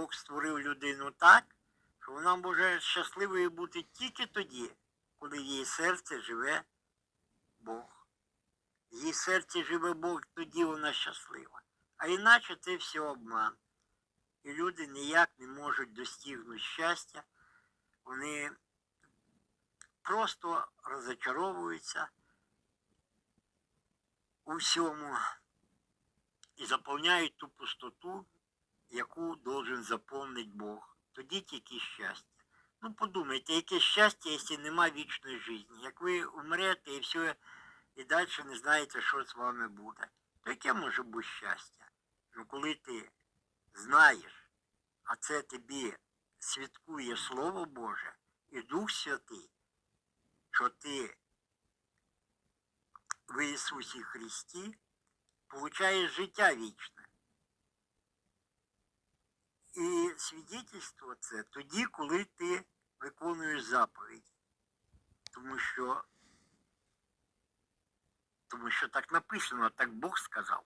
Бог створив людину так, що вона може щасливою бути тільки тоді, коли в її серці живе Бог. В її серці живе Бог, тоді вона щаслива. А іначе це все обман. І люди ніяк не можуть достигнути щастя. Вони просто розочаровуються у всьому і заповняють ту пустоту, яку должен заповнити Бог. Тоді тільки щастя. Ну подумайте, яке щастя, якщо нема вічної житті. Як ви умрете і все, і далі не знаєте, що з вами буде. То яке може бути щастя? Ну коли ти знаєш, а це тобі свідкує Слово Боже і Дух Святий, що ти в Ісусі Христі получаєш життя вічне. І свідетельство це тоді, коли ти виконуєш заповідь. Тому що, тому що так написано, так Бог сказав.